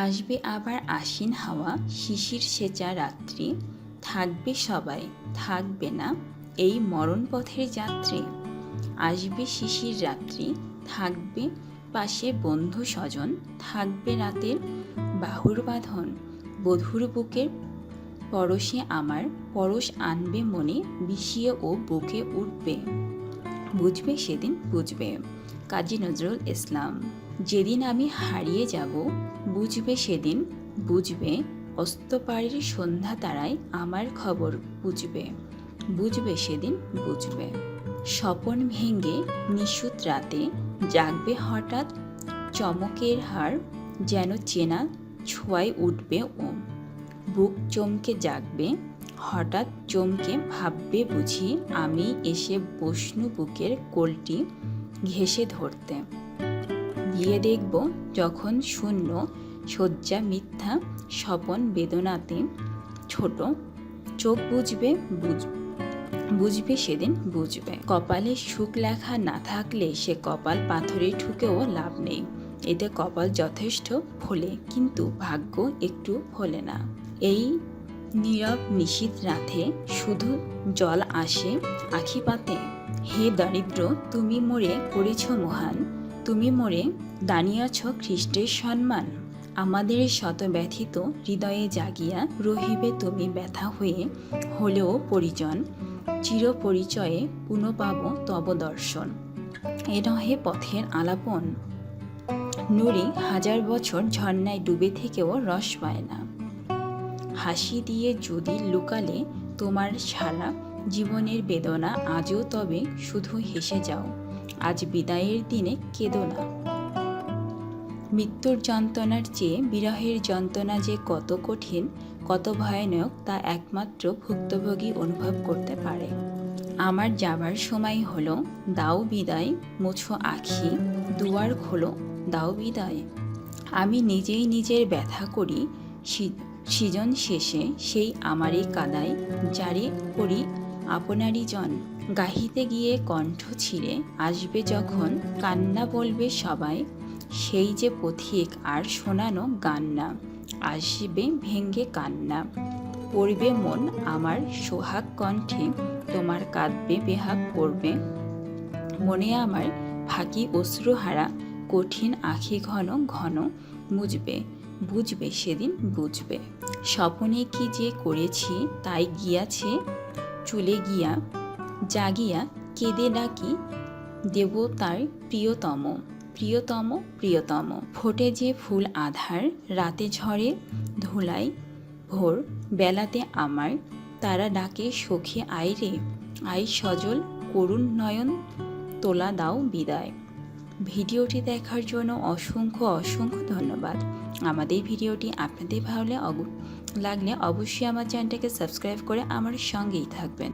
আসবে আবার আশ্বিন হাওয়া, শিশির সেচা রাত্রি, থাকবে সবাই, থাকবে না এই মরণ পথের যাত্রী। আসবে শিশির রাত্রি, থাকবে পাশে বন্ধু স্বজন, থাকবে রাতের বাহুর বাঁধন। বধুর বুকের পরশে আমার, পরশ আনবে মনে, বিষিয়ে ও বুকে উঠবে। বুঝবে সেদিন বুঝবে। কাজী নজরুল ইসলাম, যেদিন আমি হারিয়ে যাব বুঝবে সেদিন, বুঝবে অস্তপাড়ির সন্ধ্যা তারায় আমার খবর বুঝবে বুঝবে সেদিন, বুঝবে। স্বপন ভেঙে নিশুত রাতে জাগবে হঠাৎ চমকের হার যেন চেনা ছোঁয়ায় উঠবে ওম। বুক চমকে জাগবে, হঠাৎ চমকে ভাববে বুঝি আমি এসে বসনু বুকের কোলটি ঘেঁষে ধরতে। গিয়ে দেখব যখন শূন্য, শয্যা, মিথ্যা, স্বপন বেদনাতে ছোট, চোখ বুঝবে, বুঝ, বুঝবে সেদিন বুঝবে। কপালে সুখ লেখা না থাকলে সে কপাল পাথরে ঠুকেও লাভ নেই। এতে কপাল যথেষ্ট ফোলে, কিন্তু ভাগ্য একটু ফোলে না। এই নীরব নিশীত রাতে শুধু জল আসে আখি পাতে হে দরিদ্র, তুমি মোরে করেছ মহান। তুমি মোরে দাঁড়িয়েছ খ্রিস্টের সম্মান আমাদের শত ব্যথিত হৃদয়ে জাগিয়া রহিবে তুমি ব্যথা হয়ে, হলেও পরিজন চির পরিচয়ে পুনঃ পাব তব দর্শন। এ নহে পথের আলাপন। নুরি হাজার বছর ঝর্ণায় ডুবে থেকেও রস পায় না। হাসি দিয়ে যদি লুকালে তোমার সারা জীবনের বেদনা, আজও তবে শুধু হেসে যাও। আজ বিদায়ের দিনে কেঁদো না। মৃত্যুর যন্ত্রণার চেয়ে বিরহের যন্ত্রণা যে কত কঠিন, কত ভয়ানক তা একমাত্র ভুক্তভোগী অনুভব করতে পারে। আমার যাবার সময় হলো, দাও বিদায়, মুছো আখি, দুয়ার খোলো, দাও বিদায়। আমি নিজেই নিজের ব্যথা করি সৃজন শেষে সেই আমারই কাদায়, জারি করি আপনারই জন। গাহিতে গিয়ে কণ্ঠ ছিঁড়ে আসবে যখন কান্না বলবে সবাই, সেই যে পথিক আর শোনানো গান না আসবে ভেঙ্গে কান্না। পড়বে মন আমার সোহাগ কণ্ঠে, তোমার কাঁদবে, বেহাগ করবে। মনে আমার ফাঁকি অশ্রুহারা, কঠিন আখি ঘন ঘন মুজবে, বুঝবে সেদিন বুঝবে। স্বপনে কি যে করেছি, তাই গিয়াছে চলে গিয়া জাগিয়া কেঁদে ডাকি, দেবতার প্রিয়তম প্রিয়তম প্রিয়তম, ফোটে যে ফুল আধার, রাতে ঝরে ধুলাই ভোর বেলাতে আমার, তারা ডাকে, সখী, আয় রে আই সজল, করুণ নয়ন তোলা দাও বিদায়। ভিডিওটি দেখার জন্য অসংখ্য অসংখ্য ধন্যবাদ। আমাদের ভিডিওটি আপনাদের ভালো লাগলে অবশ্যই আমার চ্যানেলটাকে সাবস্ক্রাইব করে আমার সঙ্গেই থাকবেন।